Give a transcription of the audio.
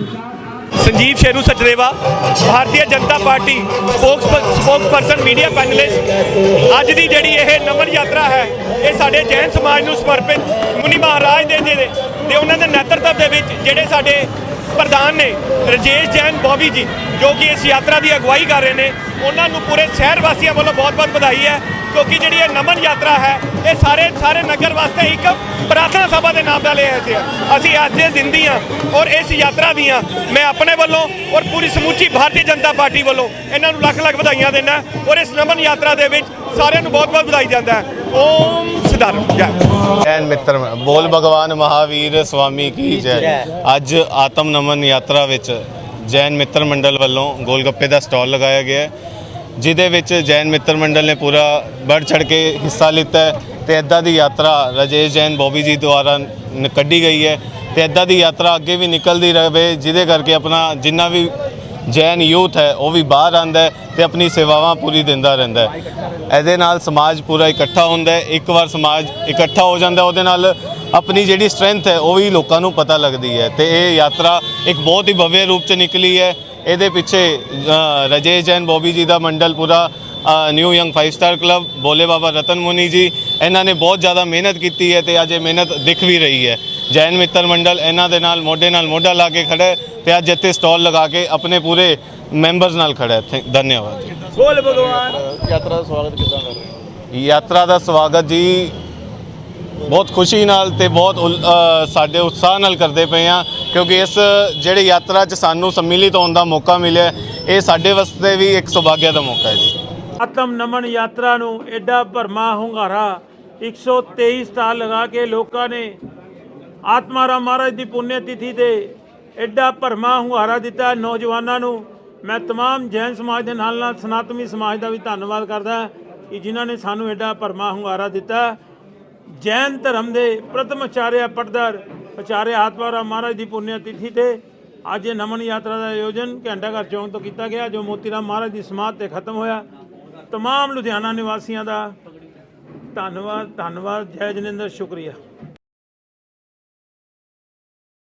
Sanjeev Sheru Sachdeva Bharatiya Janata party spokes spokesperson media panellist ਅੱਜ ਦੀ ਜਿਹੜੀ ਇਹ ਨਮਨ ਯਾਤਰਾ ਹੈ, ਇਹ ਸਾਡੇ ਜੈਨ ਸਮਾਜ ਨੂੰ ਸਮਰਪਿਤ ਮੁਨੀ ਮਹਾਰਾਜ ਦੇ ਦੇ ਤੇ ਉਹਨਾਂ ਦੇ ਨੇਤਰਤਵ ਦੇ ਵਿੱਚ ਜਿਹੜੇ ਸਾਡੇ ਪ੍ਰਧਾਨ ਨੇ, ਰਜੇਸ਼ ਜੈਨ ਬੋਬੀ ਜੀ, ਜੋ ਕਿ ਇਸ ਯਾਤਰਾ ਦੀ ਅਗਵਾਈ ਕਰ ਰਹੇ ਨੇ, ਉਹਨਾਂ ਨੂੰ ਪੂਰੇ ਸ਼ਹਿਰ ਵਾਸੀਆਂ ਵੱਲੋਂ ਬਹੁਤ-ਬਹੁਤ ਵਧਾਈ ਹੈ। ਕਿਉਂਕਿ ਜਿਹੜੀ ਇਹ ਨਮਨ ਯਾਤਰਾ ਹੈ ਇਹ ਸਾਰੇ ਸਾਰੇ ਨਗਰ ਵਾਸਤੇ ਇੱਕ ਪ੍ਰਾਰਥਨਾ ਸਭਾ ਦੇ ਨਾਮ ਦਾ ਲਿਆ ਸੀ। ਅਸੀਂ ਅੱਜ ਦੇ ਦਿਨ ਦੀਆਂ ਔਰ ਇਸ ਯਾਤਰਾ ਦੀਆਂ ਮੈਂ ਆਪਣੇ ਵੱਲੋਂ ਔਰ ਪੂਰੀ ਸਮੁੱਚੀ ਭਾਰਤੀ ਜਨਤਾ ਪਾਰਟੀ ਵੱਲੋਂ ਇਹਨਾਂ ਨੂੰ ਲੱਖ ਲੱਖ ਵਧਾਈਆਂ ਦਿੰਦਾ ਔਰ ਇਸ ਨਮਨ ਯਾਤਰਾ ਦੇ ਵਿੱਚ ਸਾਰਿਆਂ ਨੂੰ ਬਹੁਤ-ਬਹੁਤ ਵਧਾਈ ਜਾਂਦਾ ਹੈ। ਓਮ ਸਿਧਾਰਮ ਜੈ ਜੈਨ ਮਿੱਤਰ ਬੋਲ ਭਗਵਾਨ ਮਹਾਵੀਰ ਸਵਾਮੀ ਕੀ ਜੈ। ਅੱਜ ਆਤਮ ਨਮਨ ਯਾਤਰਾ ਵਿੱਚ ਜੈਨ ਮਿੱਤਰ ਮੰਡਲ ਵੱਲੋਂ ਗੋਲਗੱਪੇ ਦਾ ਸਟਾਲ ਲਗਾਇਆ ਗਿਆ ਹੈ। ਜਿਹਦੇ ਵਿੱਚ ਜੈਨ ਮਿੱਤਰ ਮੰਡਲ ਨੇ ਪੂਰਾ ਵੱਧ ਚੜ ਕੇ ਹਿੱਸਾ ਲਿੱਤਾ ਹੈ ਤੇ ਇਦਾਂ ਦੀ ਯਾਤਰਾ ਰਾਜੇਸ਼ ਜੈਨ, ਬੋਬੀ ਜੀ ਦੁਆਰਾ ਕੱਢੀ ਗਈ ਹੈ ਤੇ ਇਦਾਂ ਦੀ ਯਾਤਰਾ ਅੱਗੇ ਵੀ ਨਿਕਲਦੀ ਰਹੇ ਜਿਹਦੇ ਕਰਕੇ ਆਪਣਾ ਜਿੰਨਾ ਵੀ ਜੈਨ ਯੂਥ ਹੈ, ਉਹ ਵੀ ਬਾਹਰ ਆਂਦਾ ਹੈ ਤੇ ਆਪਣੀ ਸੇਵਾਵਾਂ ਪੂਰੀ ਦਿੰਦਾ ਰਹਿੰਦਾ ਹੈ। ਇਹਦੇ ਨਾਲ ਸਮਾਜ ਪੂਰਾ ਇਕੱਠਾ ਹੁੰਦਾ ਹੈ। ਇੱਕ ਵਾਰ ਸਮਾਜ ਇਕੱਠਾ ਹੋ ਜਾਂਦਾ, ਉਹਦੇ ਨਾਲ ਆਪਣੀ ਜਿਹੜੀ ਸਟਰੈਂਥ ਹੈ, ਉਹ ਵੀ ਲੋਕਾਂ ਨੂੰ ਪਤਾ ਲੱਗਦੀ ਹੈ ਤੇ ਇਹ ਯਾਤਰਾ ਇੱਕ ਬਹੁਤ ਹੀ ਭਵਯ ਰੂਪ ਚ ਨਿਕਲੀ ਹੈ। ਇਹਦੇ ਪਿੱਛੇ ਅ, ਰਾਜੇਸ਼ ਜੈਨ ਬੋਬੀ ਜੀ ਦਾ ਮੰਡਲ ਪੂਰਾ ਨਿਊ ਯੰਗ 5 ਸਟਾਰ ਕਲੱਬ ਬੋਲੇ ਬਾਬਾ ਰਤਨ ਮੁਨੀ ਜੀ ਇਹਨਾਂ ਨੇ ਬਹੁਤ ਜ਼ਿਆਦਾ ਮਿਹਨਤ ਕੀਤੀ ਹੈ ਤੇ ਅੱਜ ਇਹ ਮਿਹਨਤ ਦਿਖ ਵੀ ਰਹੀ ਹੈ। ਜੈਨ ਮਿੱਤਰ ਮੰਡਲ ਇਹਨਾਂ ਦੇ ਨਾਲ ਮੋਢੇ ਨਾਲ ਮੋਢਾ ਲਾ ਕੇ ਖੜਾ ਹੈ ਤੇ ਅੱਜ ਇੱਥੇ ਸਟਾਲ ਲਗਾ ਕੇ ਆਪਣੇ ਪੂਰੇ ਮੈਂਬਰਸ ਨਾਲ ਖੜਾ ਹੈ। ਧੰਨਵਾਦ ਬੋਲ ਭਗਵਾਨ। ਯਾਤਰਾ ਦਾ ਸਵਾਗਤ ਕਿੱਦਾਂ ਕਰ ਰਹੇ ਹੋ? ਯਾਤਰਾ ਦਾ ਸਵਾਗਤ ਜੀ ਬਹੁਤ ਖੁਸ਼ੀ ਨਾਲ ਤੇ ਬਹੁਤ ਉਲ- ਅ, ਸਾਡੇ ਉਤਸ਼ਾਹ ਨਾਲ ਕਰਦੇ ਪਏ ਆ ਕਿਉਂਕਿ ਇਸ ਜਿਹੜੀ ਯਾਤਰਾ 'ਚ ਸਾਨੂੰ ਸੰਮਿਲਿਤ ਹੋਣ ਦਾ ਮੌਕਾ ਮਿਲਿਆ ਇਹ ਸਾਡੇ ਵਾਸਤੇ ਵੀ ਇੱਕ ਸੁਭਾਗਿਆ ਦਾ ਮੌਕਾ ਹੈ ਜੀ ਆਤਮ ਨਮਨ ਯਾਤਰਾ ਨੂੰ ਐਡਾ ਭਰਮਾ ਹੁੰਗਾਰਾ 123 ਸਟਾਲ ਲਗਾ ਕੇ ਲੋਕਾਂ ਨੇ ਆਤਮਾ ਰਾਮ ਮਹਾਰਾਜ ਦੀ ਪੁੰਨਿਆ ਤਿਥੀ ਤੇ ਐਡਾ ਭਰਮਾ ਹੁੰਗਾਰਾ ਦਿੱਤਾ ਨੌਜਵਾਨਾਂ ਨੂੰ ਮੈਂ तमाम ਜੈਨ ਸਮਾਜ ਦੇ ਨਾਲ ਨਾਲ ਸਨਾਤਨੀ ਸਮਾਜ ਦਾ ਵੀ ਧੰਨਵਾਦ ਕਰਦਾ ਕਿ ਜਿਨ੍ਹਾਂ ਨੇ ਸਾਨੂੰ ਐਡਾ ਭਰਮਾ ਹੁੰਗਾਰਾ ਦਿੱਤਾ ਜੈਨ ਧਰਮ ਦੇ ਪ੍ਰਥਮ ਆਚਾਰਿਆ ਪਟਦਰ ਆਚਾਰਿਆ ਆਤਮਾ ਰਾਮ ਮਹਾਰਾਜ ਦੀ ਪੁੰਨਿਆ ਤਿਥੀ ਤੇ ਅੱਜ ਇਹ ਨਮਨ ਯਾਤਰਾ ਦਾ ਆਯੋਜਨ ਘੰਟਾ ਘਰ ਚੌਂਕ ਤੋਂ ਕੀਤਾ ਗਿਆ ਜੋ ਮੋਤੀ ਰਾਮ ਮਹਾਰਾਜ ਦੀ ਸਮਾਧ ਤੇ ਖਤਮ ਹੋਇਆ ਤਮਾਮ ਲੁਧਿਆਣਾ ਨਿਵਾਸੀਆਂ ਦਾ ਧੰਨਵਾਦ ਧੰਨਵਾਦ ਜੈ ਜਨਿੰਦਰ ਸ਼ੁਕਰੀਆ